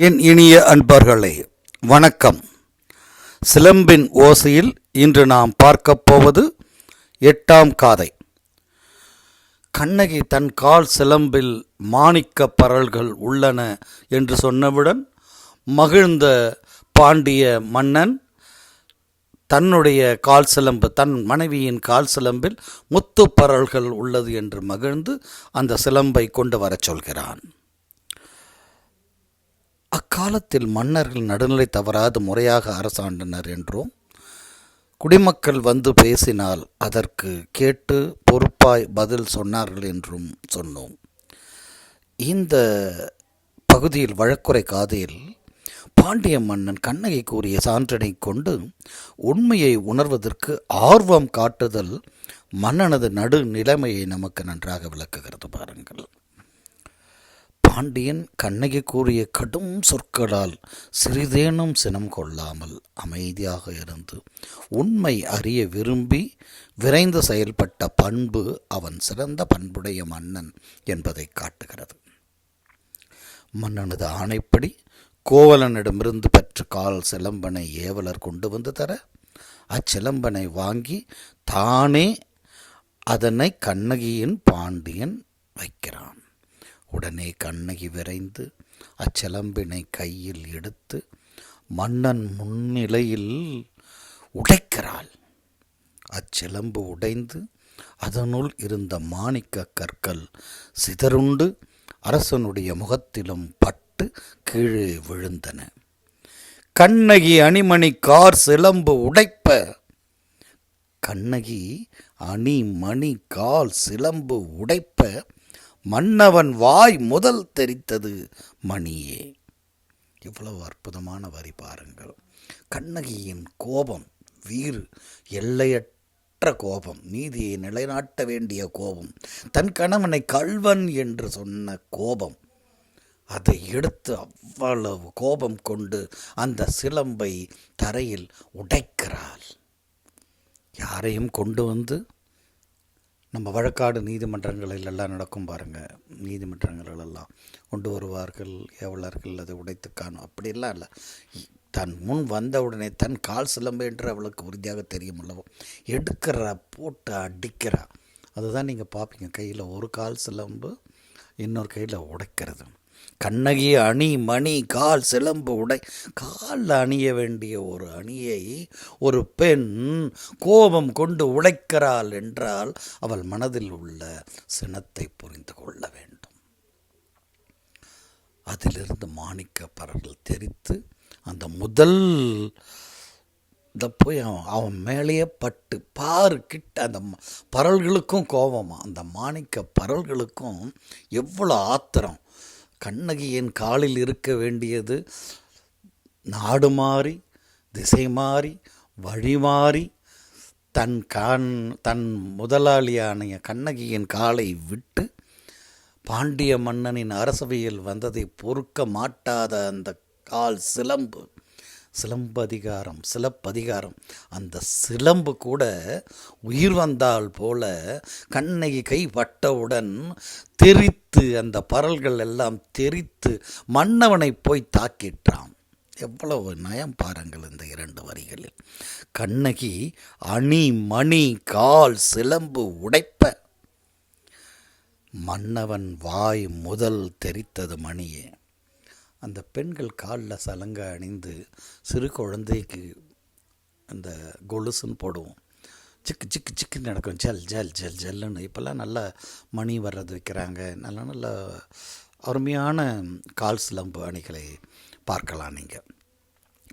என் இனிய அன்பர்களே வணக்கம். சிலம்பின் ஓசையில் இன்று நாம் பார்க்கப் போவது எட்டாம் காதை. கண்ணகி தன் கால் சிலம்பில் மாணிக்கப் பரல்கள் உள்ளன என்று சொன்னவுடன் மகிழ்ந்த பாண்டிய மன்னன் தன்னுடைய கால் சிலம்பு தன் மனைவியின் கால் சிலம்பில் முத்து பரல்கள் உள்ளது என்று மகிழ்ந்து அந்த சிலம்பை கொண்டு வரச் சொல்கிறான். அக்காலத்தில் மன்னர்கள் நடுநிலை தவறாது முறையாக அரசாண்டனர் என்றும் குடிமக்கள் வந்து பேசினால் அதற்கு கேட்டு பொறுப்பாய் பதில் சொன்னார்கள் என்றும் சொன்னோம். இந்த பகுதியில் வழக்குரை காதையில் பாண்டிய மன்னன் கண்ணகை கூறிய சான்றினை கொண்டு உண்மையை உணர்வதற்கு ஆர்வம் காட்டுதல் மன்னனது நடு நிலைமையை நமக்கு நன்றாக விளக்குகிறது பாருங்கள். பாண்டியன் கண்ணகி கூறிய கடும் சொற்களால் சிறிதேனும் சினம் கொள்ளாமல் அமைதியாக இருந்து உண்மை அறிய விரும்பி விரைந்து செயல்பட்ட பண்பு அவன் சிறந்த பண்புடைய மன்னன் என்பதை காட்டுகிறது. மன்னனது ஆணைப்படி கோவலனிடமிருந்து பெற்ற கால் சிலம்பனை ஏவலர் கொண்டு வந்து தர அச்சிலம்பனை வாங்கி தானே அதனை கண்ணகியின் பாண்டியன் வைக்கிறான். உடனே கண்ணகி விரைந்து அச்சிலம்பினை கையில் எடுத்து மன்னன் முன்னிலையில் உடைக்கிறாள். அச்சிலம்பு உடைந்து அதனுள் இருந்த மாணிக்க கற்கள் சிதறுண்டு அரசனுடைய முகத்திலும் பட்டு கீழே விழுந்தன. கண்ணகி அணிமணி கார் சிலம்பு உடைப்ப. கண்ணகி அணி மணி கால் சிலம்பு உடைப்ப. மன்னவன் வாய் முதல் தெரித்தது மணியே. இவ்வளவு அற்புதமான வரி பாருங்கள். கண்ணகியின் கோபம் வீறு எல்லையற்ற கோபம் நீதியை நிலைநாட்ட வேண்டிய கோபம் தன் கணவனை கள்வன் என்று சொன்ன கோபம் அதை எடுத்து அவ்வளவு கோபம் கொண்டு அந்த சிலம்பை தரையில் உடைக்கிறாள். யாரையும் கொண்டு வந்து நம்ம வழக்காடு நீதிமன்றங்களில் எல்லாம் நடக்கும் பாருங்கள் நீதிமன்றங்கள் எல்லாம் கொண்டு வருவார்கள் எவ்வளர்கள் அதை உடைத்து காணும். அப்படிலாம் இல்லை. தன் முன் வந்தவுடனே தன் கால் சிலம்பு என்று அவளுக்கு உறுதியாக தெரியும் அல்லவோ? எடுக்கிறா போட்டு அடிக்கிறா. அதுதான் நீங்கள் பார்ப்பீங்க கையில் ஒரு கால் சிலம்பு இன்னொரு கையில் உடைக்கிறது. கண்ணகி அணி மணி கால் சிலம்பு உடை. காலில் அணிய வேண்டிய ஒரு அணியை ஒரு பெண் கோபம் கொண்டு உடைக்கிறாள் என்றால் அவள் மனதில் உள்ள சினத்தை புரிந்து கொள்ள வேண்டும். அதிலிருந்து மாணிக்க பரல்கள் தெரித்து அந்த முதல் இந்த போய் அவன் அவன் மேலேயே பட்டு பாரு கிட்ட அந்த பரல்களுக்கும் கோபமாக அந்த மாணிக்க பரல்களுக்கும் எவ்வளோ ஆத்திரம். கண்ணகியின் காலில் இருக்க வேண்டியது நாடு மாறி திசை மாறி வழி மாறி. தன் கான் தன் முதலாளியான கண்ணகியின் காலை விட்டு பாண்டிய மன்னனின் அரசவையில் வந்ததை பொறுக்க மாட்டாத அந்த கால் சிலம்பு. சிலம்பதிகாரம் சிலப்பதிகாரம். அந்த சிலம்பு கூட உயிர் வந்தால் போல கண்ணகி கை வட்டவுடன் தெரித்து அந்த பரல்கள் எல்லாம் தெரித்து மன்னவனை போய் தாக்கிட்டான். எவ்வளவு நயம் பாருங்கள் இந்த இரண்டு வரிகளில். கண்ணகி அணி மணி கால் சிலம்பு உடைப்ப. மன்னவன் வாய் முதல் தெரித்தது மணியே. அந்த பெண்கள் காலில் சலங்கை அணிந்து சிறு குழந்தைக்கு அந்த கொலுசுன்னு போடுவோம். சிக்கு சிக்கு சிக்குன்னு நடக்கும். ஜல் ஜல் ஜல் ஜல்லுன்னு. இப்போல்லாம் நல்லா மணி வர்றது வைக்கிறாங்க. நல்ல நல்ல அருமையான கால் சிலம்பு அணிகளை பார்க்கலாம் நீங்கள்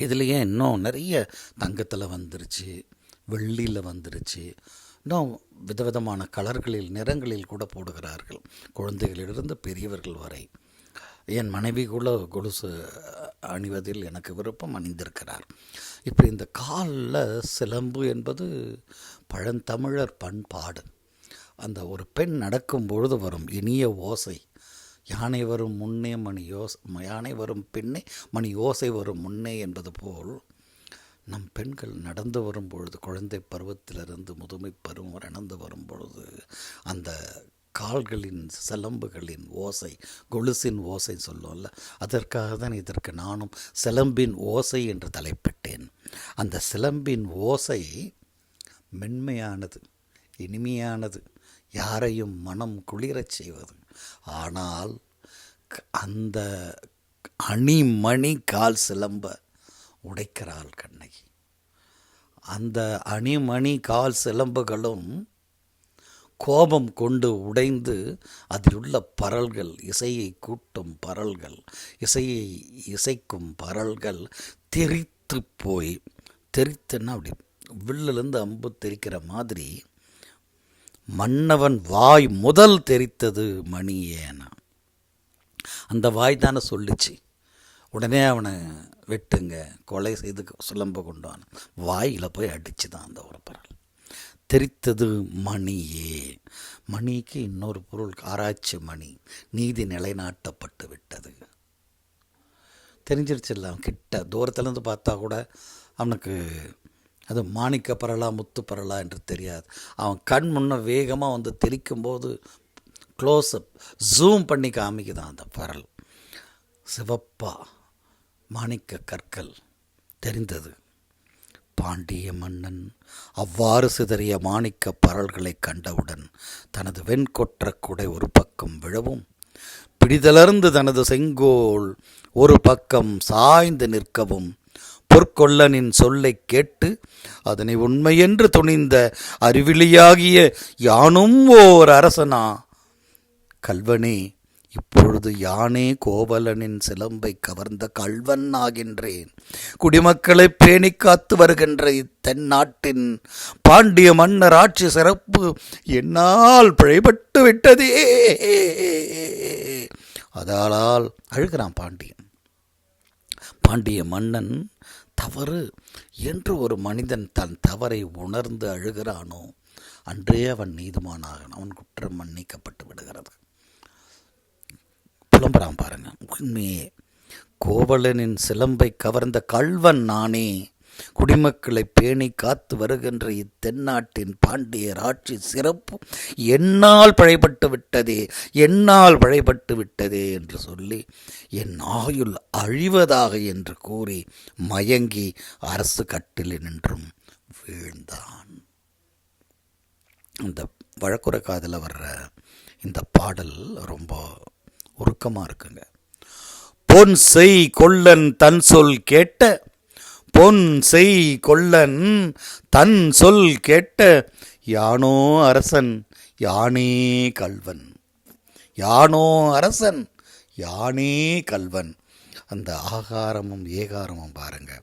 இதுலேயே இன்னும் நிறைய தங்கத்தில் வந்துருச்சு வெள்ளியில் வந்துருச்சு. இன்னும் விதவிதமான கலர்களில் நிறங்களில் கூட போடுகிறார்கள். குழந்தைகளிலிருந்து பெரியவர்கள் வரை. என் மனைவி கூட கொலுசு அணிவதில் எனக்கு விருப்பம் அணிந்திருக்கிறார். இப்படி இந்த காலில் சிலம்பு என்பது பழந்தமிழர் பண்பாடு. அந்த ஒரு பெண் நடக்கும் பொழுது வரும் இனிய ஓசை. யானை வரும் முன்னே மணி யோசை யானை வரும் பின்னே மணி ஓசை வரும் முன்னே என்பது போல் நம் பெண்கள் நடந்து வரும்பொழுது குழந்தை பருவத்திலிருந்து முதுமை பருவம் நடந்து வரும் பொழுது அந்த கால்களின் சிலம்புகளின் ஓசை கொலுசின் ஓசை சொல்லும்ல. அதற்காக தான் இதற்கு நானும் சிலம்பின் ஓசை என்று தலைப்பிட்டேன். அந்த சிலம்பின் ஓசை மென்மையானது இனிமையானது யாரையும் மனம் குளிரச் செய்வது. ஆனால் அந்த அணிமணி கால் சிலம்ப உடைக்கிறாள் கண்ணகி. அந்த அணிமணி கால் சிலம்புகளும் கோபம் கொண்டு உடைந்து அதில் உள்ள பரல்கள் இசையை கூட்டும் பரல்கள் இசையை இசைக்கும் பரல்கள் தெரித்து போய் தெரித்துன்னா அப்படி வில்லிலிருந்து அம்பு தெரிக்கிற மாதிரி மன்னவன் வாய் முதல் தெரித்தது மணியேனா. அந்த வாய் தானே சொல்லிச்சு. உடனே அவனை வெட்டுங்க கொலை செய்து சிலம்ப கொண்டான். வாயில் போய் அடிச்சு தான் அந்த ஒரு பரல். தெரித்தது மணியே. மணிக்கு இன்னொரு பொருள் ஆராய்ச்சி மணி. நீதி நிலைநாட்டப்பட்டு விட்டது. தெரிஞ்சிருச்சுல்ல அவன் கிட்ட தூரத்துலேருந்து பார்த்தா கூட அவனுக்கு அது மாணிக்க பரலா முத்து பரலா என்று தெரியாது. அவன் கண் முன்ன வேகமாக வந்து தெளிக்கும்போது க்ளோஸ்அப் ஜூம் பண்ணி காமிக்குதான் அந்த பரல். சிவப்பா மாணிக்க கற்கள் தெரிந்தது. பாண்டிய மன்னன் அவ்வாறு சிதறிய மாணிக்க பரல்களைக் கண்டவுடன் தனது வெண்கொற்ற குடை ஒரு பக்கம் விழவும் பிடிதளர்ந்து தனது செங்கோல் ஒரு பக்கம் சாய்ந்து நிற்கவும் பொற்கொல்லனின் சொல்லைக் கேட்டு அதனை உண்மையென்று துணிந்த அறிவிலியாகிய யானும் ஓர் அரசனா. கல்வனே இப்பொழுது யானே கோவலனின் சிலம்பை கவர்ந்த கல்வன் ஆகின்றேன். குடிமக்களை பேணி காத்து வருகின்ற இத்தென்னாட்டின் பாண்டிய மன்னர் ஆட்சி சிறப்பு என்னால் பிழைபட்டு விட்டதே. அதாலால் அழுகிறான் பாண்டியன். பாண்டிய மன்னன் தவறு என்று ஒரு மனிதன் தன் தவறை உணர்ந்து அழுகிறானோ அன்றே அவன் நீதிமானாகன் அவன் குற்றம் மன்னிக்கப்பட்டு விடுகிறது. புலம்புறான் பாருங்க. உண்மையே கோவலனின் சிலம்பை கவர்ந்த கள்வன் நானே குடிமக்களை பேணி காத்து வருகின்ற இத்தென்னாட்டின் பாண்டியர் ஆட்சி சிறப்பு என்னால் பழைபட்டு விட்டதே என்னால் பழைபட்டு விட்டதே என்று சொல்லி என் ஆயுள் அழிவதாக என்று கூறி மயங்கி அரசு கட்டில் நின்றும் வீழ்ந்தான். இந்த வழக்குரை காதில் வர்ற இந்த பாடல் ரொம்ப உருக்கமாக இருக்குங்க. பொன் செய் கொல்லன் தன் சொல் கேட்ட பொன் செய் கொல்லன் தன் சொல் கேட்ட யானோ அரசன் யானே கல்வன் யானோ அரசன் யானே கல்வன் அந்த ஆகாரமும் ஏகாரமும் பாருங்க.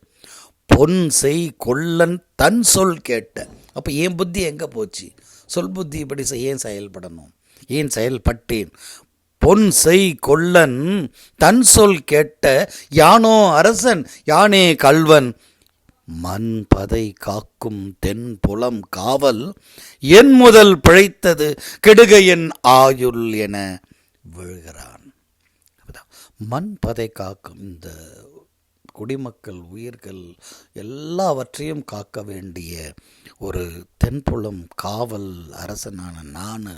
பொன் செய் கொல்லன் தன் சொல் கேட்ட. அப்போ என் புத்தி எங்கே போச்சு? சொல் புத்தி இப்படி செய்- ஏன் செயல்படணும்? ஏன் செயல்பட்டேன்? பொன் செய் கொல்லன் தன் சொல் கேட்ட யானோ அரசன் யானே கல்வன் மண் பதை காக்கும் தென் புலம் காவல் என் முதல் பிழைத்தது கெடுகையின் ஆயுள் என விழுகிறான். மண் பதை காக்கும் இந்த குடிமக்கள் உயிர்கள் எல்லாவற்றையும் காக்க வேண்டிய ஒரு தென்புலம் காவல் அரசனான நான்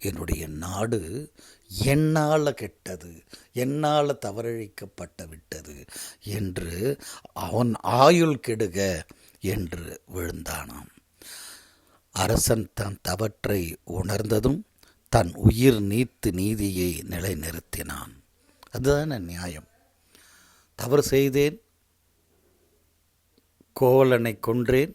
என்னுடைய நாடு என்னால் கெட்டது என்னால் தவறழிக்கப்பட்டு விட்டது என்று அவன் ஆயுள் கெடுக என்று விழுந்தானாம். அரசன் தன் தவற்றை உணர்ந்ததும் தன் உயிர் நீத்து நீதியை நிலைநிறுத்தினான். அதுதானே நியாயம். தவறு செய்தேன் கோவலனை கொன்றேன்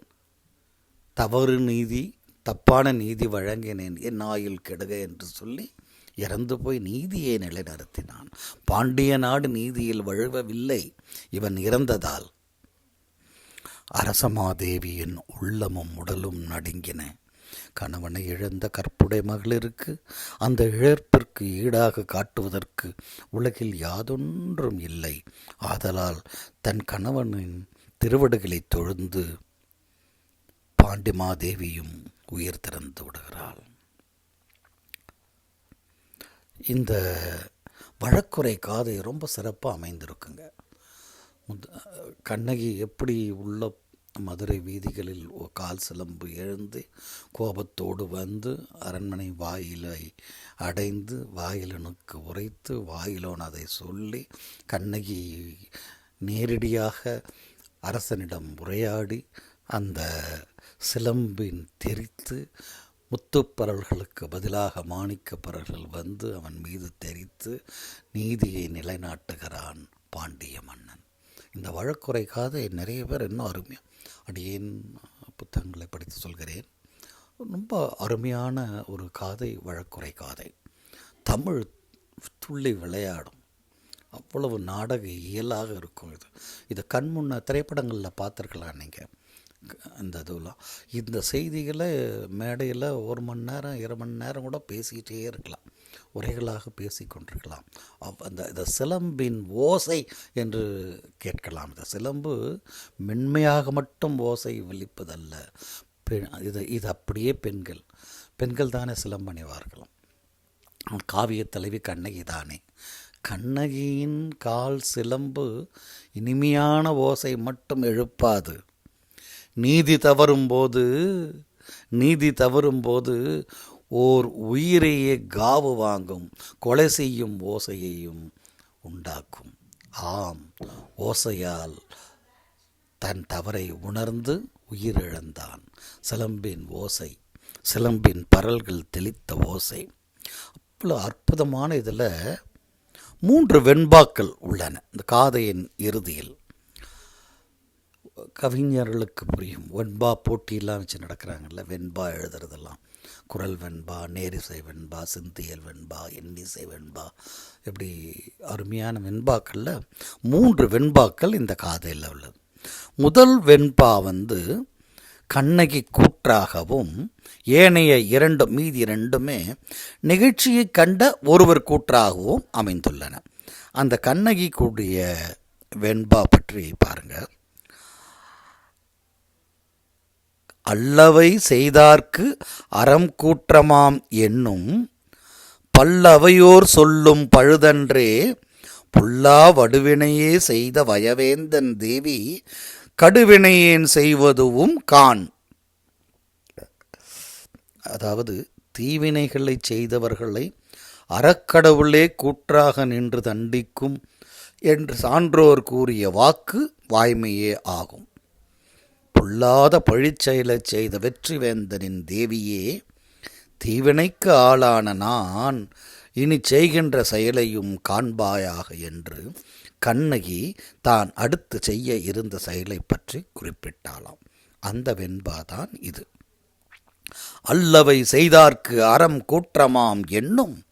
தவறு நீதி தப்பான நீதி வழங்கினேன் என் ஆயுள் கெடுக என்று சொல்லி இறந்து போய் நீதியை நிலைநிறுத்தினான். பாண்டிய நாடு நீதியில் வழுவவில்லை. இவன் இறந்ததால் அரசமாதேவியின் உள்ளமும் உடலும் நடுங்கின. கணவனை இழந்த கற்புடை மகளிருக்கு அந்த இழப்பிற்கு ஈடாக காட்டுவதற்கு உலகில் யாதொன்றும் இல்லை. ஆதலால் தன் கணவனின் திருவடுகளை தொழுந்து பாண்டிமாதேவியும் உயிர் திறந்து விடுகிறாள். இந்த வழக்குரை காதை ரொம்ப சிறப்பாக அமைந்திருக்குங்க. கண்ணகி எப்படி உள்ள மதுரை வீதிகளில் கால் சிலம்பு எழுந்து கோபத்தோடு வந்து அரண்மனை வாயிலை அடைந்து வாயிலனுக்கு உரைத்து வாயிலோன் அதை சொல்லி கண்ணகி நேரடியாக அரசனிடம் உரையாடி அந்த சிலம்பின் தெரித்து முத்துப்பரல்களுக்கு பதிலாக மாணிக்கப்பரல்கள் வந்து அவன் மீது தெரித்து நீதியை நிலைநாட்டுகிறான் பாண்டிய மன்னன் இந்த வழக்குரை காதை நிறைய பேர் இன்னும் அருமையாக அடியேன் புத்தகங்களை படித்து சொல்கிறேன். ரொம்ப அருமையான ஒரு காதை வழக்குரை காதை. தமிழ் துள்ளி விளையாடும். அவ்வளவு நாடக இயலாக இருக்கும் இது. இதை கண் முன்ன திரைப்படங்களில் பார்த்துருக்கலாம் நீங்கள் அந்த இதுலாம் இந்த செய்திகளை மேடையில் ஒரு மணி நேரம் இரு மணி நேரம் கூட பேசிக்கிட்டே இருக்கலாம். உரைகளாக பேசி கொண்டிருக்கலாம். அவ் அந்த இந்த சிலம்பின் ஓசை என்று கேட்கலாம். இந்த சிலம்பு மென்மையாக மட்டும் ஓசை வெளிப்பதல்ல பெண் இது இது அப்படியே பெண்கள். பெண்கள் தானே சிலம்பணிவார்களாம் காவிய தலைவி கண்ணகி தானே. கண்ணகியின் கால் சிலம்பு இனிமையான ஓசை மட்டும் எழுப்பாது. நீதி தவறும்போது நீதி தவறும்போது ஓர் உயிரையே காவு வாங்கும் கொலை செய்யும் ஓசையையும் உண்டாக்கும். ஆம் ஓசையால் தன் தவறை உணர்ந்து உயிரிழந்தான். சிலம்பின் ஓசை சிலம்பின் பரல்கள் தெளித்த ஓசை. அவ்வளோ அற்புதமான இதில் மூன்று வெண்பாக்கள் உள்ளன. இந்த காதையின் இறுதியில் கவிஞர்களுக்கு புரியும். வெண்பா போட்டியெல்லாம் வச்சு நடக்கிறாங்கல்ல வெண்பா எழுதுறதெல்லாம். குரல் வெண்பா நேரிசை வெண்பா சிந்தியல் வெண்பா எண்ணிசை வெண்பா. இப்படி அருமையான வெண்பாக்களில் மூன்று வெண்பாக்கள் இந்த காதையில் உள்ளது. முதல் வெண்பா வந்து கண்ணகி கூற்றாகவும் ஏனைய இரண்டு மீதி இரண்டுமே நிகழ்ச்சியை கண்ட ஒருவர் கூற்றாகவும் அமைந்துள்ளன. அந்த கண்ணகி கூடிய வெண்பா பற்றி பாருங்கள் அல்லவை செய்தார்க்கு அறம் கூற்றமாம் என்னும் பல்லவையோர் சொல்லும் பழுதன்றே புல்லா வடுவினையே செய்த வயவேந்தன் தேவி கடுவினையேன் செய்வதுவும் கான். அதாவது தீவினைகளை செய்தவர்களை அறக்கடவுளே கூற்றாக நின்று தண்டிக்கும் என்று சான்றோர் கூறிய வாக்கு வாய்மையே ஆகும். பொல்லாத பழிச்செயலைச் செய்த வெற்றிவேந்தனின் தேவியே தீவினைக்கு ஆளான நான் இனி செய்கின்ற செயலையும் காண்பாயாக என்று கண்ணகி தான் அடுத்து செய்ய இருந்த செயலை பற்றி குறிப்பிட்டாளாம். அந்த வெண்பாதான் இது. அல்லவை செய்தார்க்கு அறம் கூற்றமாம் என்னும்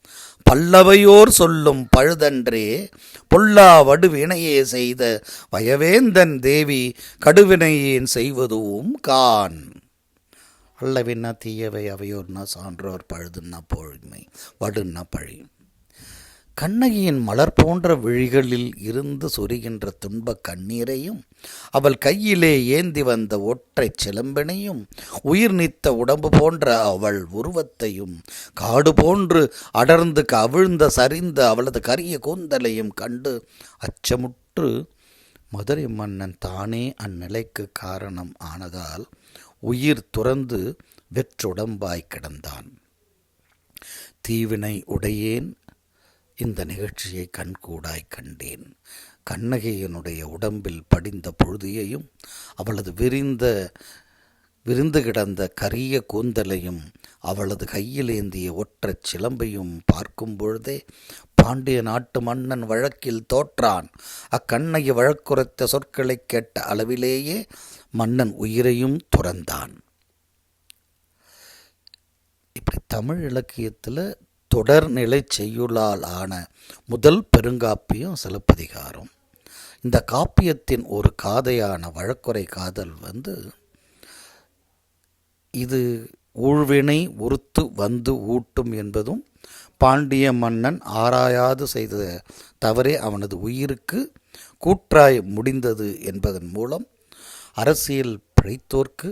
பல்லவையோர் சொல்லும் பழுதன்றே பொல்லா வடுவினையே செய்த வயவேந்தன் தேவி கடுவினையேன் செய்வதுவும் கான். அல்லவின்னா தீயவை அவையோர்னா சான்றோர் பழுதுன்னா பொழுமை வடுன்னா பழி. கண்ணகியின் மலர் போன்ற விழிகளில் இருந்து சொரிகின்ற துன்பக் கண்ணீரையும் அவள் கையிலே ஏந்தி வந்த ஒற்றைச் சிலம்பினையும் உயிர் நீத்த உடம்பு போன்ற அவள் உருவத்தையும் காடு போன்று அடர்ந்து கவிழ்ந்த சரிந்த அவளது கரிய கூந்தலையும் கண்டு அச்சமுற்று மதுரை மன்னன் தானே அந்நிலைக்கு காரணம் ஆனதால் உயிர் துறந்து வெற்றுடம்பாய் கிடந்தான். தீவினை உடையேன் இந்த நிகழ்ச்சியை கண்கூடாய் கண்டேன். கண்ணகியனுடைய உடம்பில் படிந்த பொழுதியையும் அவளது விரிந்த விரிந்து கிடந்த கரிய கூந்தலையும் அவளது கையில் ஏந்திய ஒற்றச் சிலம்பையும் பார்க்கும் பொழுதே பாண்டிய நாட்டு மன்னன் வழக்கில் தோற்றான். அக்கண்ணகி வழக்குரைத்த சொற்களைக் கேட்ட அளவிலேயே மன்னன் உயிரையும் துறந்தான். இப்படி தமிழ் இலக்கியத்தில் தொடர்நிலை செய்யுளால் ஆன முதல் பெருங்காப்பியம் சிலப்பதிகாரம். இந்த காப்பியத்தின் ஒரு காதையான வழக்குரை காதல் வந்து இது ஊழ்வினை உறுத்து வந்து ஊட்டும் என்பதும் பாண்டிய மன்னன் ஆராயாது செய்த தவறே அவனது உயிருக்கு கூற்றாய் முடிந்தது என்பதன் மூலம் அரசியல் பிழைத்தோர்க்கு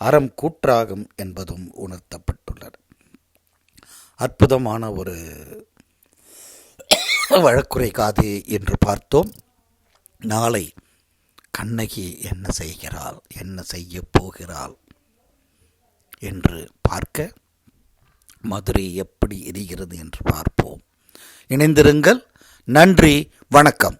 அறம் கூற்றாகும் என்பதும் உணர்த்தப்பட்டுள்ளன அற்புதமான ஒரு வழக்குரை காது என்று பார்த்தோம். நாளை கண்ணகி என்ன செய்கிறாள் என்ன செய்ய போகிறாள் என்று பார்க்க மதுரை எப்படி எரிகிறது என்று பார்ப்போம். இணைந்திருங்கள். நன்றி வணக்கம்.